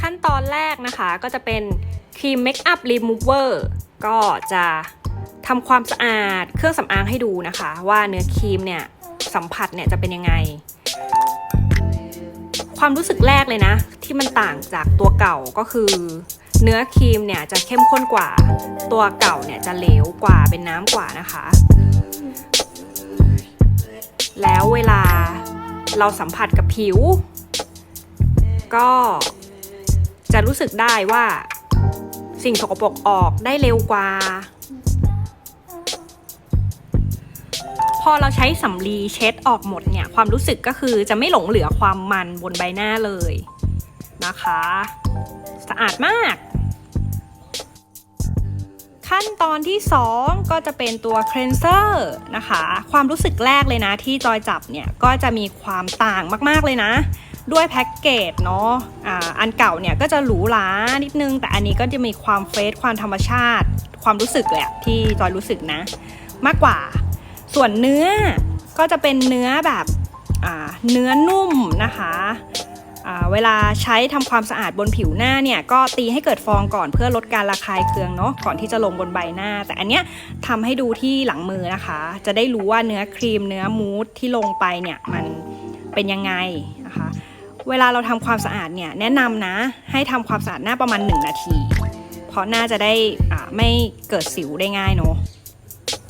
ขั้นตอนแรกนะคะก็จะเป็นครีมเมคอัพรีมูเวอร์ก็จะทำความสะอาดเครื่องสำอางให้ดูนะคะ ว่าเนื้อครีมเนี่ยสัมผัสเนี่ยจะเป็นยังไง ความรู้สึกแรกเลยนะ ที่มันต่างจากตัวเก่าก็คือ เนื้อครีมเนี่ยจะเข้มข้นกว่า ตัวเก่าเนี่ยจะเหลวกว่าเป็นน้ำกว่านะคะ แล้วเวลาเราสัมผัสกับผิว ก็ จะรู้สึกได้ว่าสิ่งสกปรกออกได้เร็วกว่า พอเราใช้สำลีเช็ดออกหมดเนี่ย ความรู้สึกก็คือจะไม่หลงเหลือความมันบนใบหน้าเลยนะคะ สะอาดมาก ขั้นตอนที่ 2 ก็จะเป็นตัว cleanser นะคะ ความรู้สึกแรกเลยนะที่จอยจับเนี่ย ก็จะมีความต่างมากๆเลยนะ ด้วยแพ็กเกจเนาะอ่าอันเก่าเนี่ยก็จะหรูหรานิดนึง แต่อันนี้ก็จะมีความเฟซความธรรมชาติ ความรู้สึกเละที่จอยรู้สึกนะ มากกว่า ส่วนเนื้อก็จะเป็นเนื้อแบบอ่าเนื้อนุ่มนะคะอ่าเวลาใช้ทำความสะอาดบนผิวหน้าเนี่ยก็ตีให้เกิดฟองก่อนเพื่อลดการระคายเคืองเนาะก่อนที่จะลงบนใบหน้า แต่อันเนี้ยทำให้ดูที่หลังมือนะคะ จะได้รู้ว่าเนื้อครีมเนื้อมูสที่ลงไปเนี่ยมันเป็นยังไงนะคะ เวลาเราทำความสะอาดเนี่ยแนะนำนะให้ทำความสะอาดหน้าประมาณ 1 นาที เพราะหน้าจะได้ไม่เกิดสิวได้ง่ายเนาะ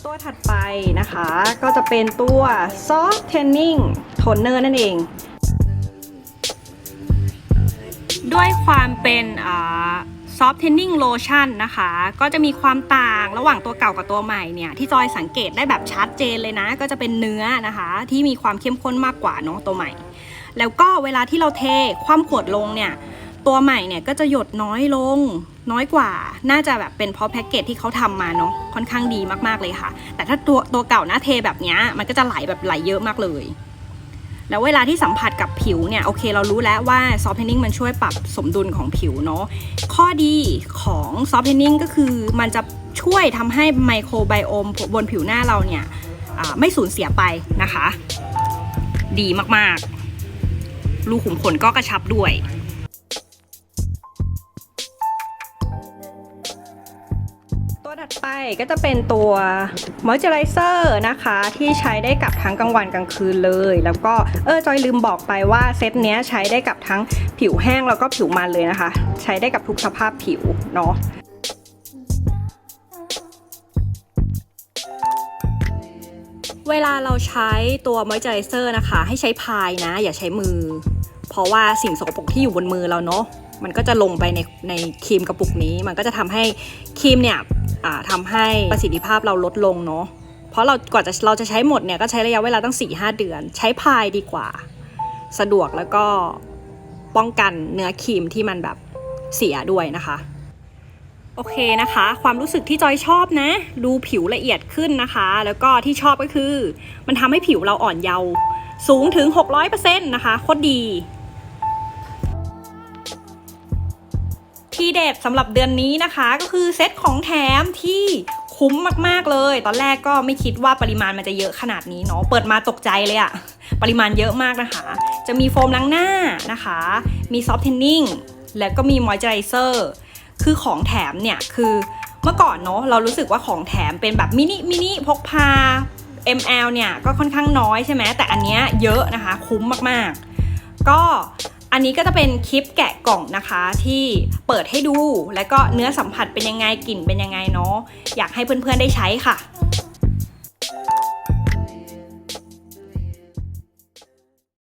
ตัวถัดไปนะคะก็จะเป็นตัว Soft Tanning Toner นั่นเอง ด้วยความเป็นซอฟ t เทนนิ่งโลชั่นนะคะ ก็จะมีความต่างระหว่างตัวเก่ากับตัวใหม่เนี่ยที่จอยสังเกตได้แบบชัดเจนเลยนะ ก็จะเป็นเนื้อนะคะ ที่มีความเข้มข้นมากกว่าเนาะตัวใหม่ แล้วก็เวลาที่เราเทคว่ำขวดลงเนี่ยตัวใหม่เนี่ยก็จะหยดน้อยลงน้อยกว่า น่าจะแบบเป็นเพราะแพ็กเกจที่เขาทำมาเนาะค่อนข้างดีมากๆเลยค่ะ แต่ถ้าตัวตัวเก่านะเทแบบเนี้ยมันก็จะไหลแบบไหลเยอะมากเลย แล้วเวลาที่สัมผัสกับผิวเนี่ยโอเคเรารู้แล้วว่าซอฟ t เทนนิ่งมันช่วยปรับสมดุลของผิวเนาะข้อดีของซอฟ t เทนนิ่งก็คือมันจะช่วยทำให้ไมโครไบโอมบนผิวหน้าเราเนี่ยไม่สูญเสียไปนะคะ ดีมากๆ รูขุมขนก็กระชับด้วยตัวถัดไปก็จะเป็นตัวมอยเจอไรเซอร์นะคะ ที่ใช้ได้กับทั้งกลางวันกลางคืนเลย แล้วก็เออจอยลืมบอกไปว่าเซตเนี้ยใช้ได้กับทั้งผิวแห้งแล้วก็ผิวมันเลยนะคะ ใช้ได้กับทุกสภาพผิวเนาะเวลาเราใช้ตัวมอยเจอไรเซอร์นะคะ ให้ใช้พายนะ อย่าใช้มือ เพราะว่าสิ่งสกปรกที่อยู่บนมือเราเนาะมันก็จะลงไปในในครีมกระปุกนี้ มันก็จะทำให้ครีมเนี่ยอ่าทำให้ประสิทธิภาพเราลดลงเนาะเพราะเรากว่าจะเราจะใช้หมดเนี่ยก็ใช้ระยะเวลาตั้ง 4-5 เดือน ใช้พายดีกว่า สะดวกแล้วก็ป้องกันเนื้อครีมที่มันแบบเสียด้วยนะคะโอเคนะคะ ความรู้สึกที่จอยชอบนะ ดูผิวละเอียดขึ้นนะคะ แล้วก็ที่ชอบก็คือ มันทำให้ผิวเราอ่อนเยาว์สูงถึง 600%นะคะโคตรดี เด็ดสำหรับเดือนนี้นะคะ ก็คือเซตของแถมที่คุ้มมากๆเลย ตอนแรกก็ไม่คิดว่าปริมาณมันจะเยอะขนาดนี้เนาะเปิดมาตกใจเลยอะปริมาณเยอะมากนะคะ จะมีโฟมล้างหน้านะคะ มีซอฟต์เทนนิ่งแล้วก็มีมอยเจอไรเซอร์คือของแถมเนี่ยคือเมื่อก่อนเนาะเรารู้สึกว่าของแถมเป็นแบบมินิมินิพกพา ml เนี่ยก็ค่อนข้างน้อยใช่ไหมแต่อันเนี้ยเยอะนะคะคุ้มมากๆ ก็ อันนี้ก็จะเป็นคลิปแกะกล่องนะคะ ที่เปิดให้ดู แล้วก็เนื้อสัมผัสเป็นยังไงกลิ่นเป็นยังไงเนาะอยากให้เพื่อนๆได้ใช้ค่ะ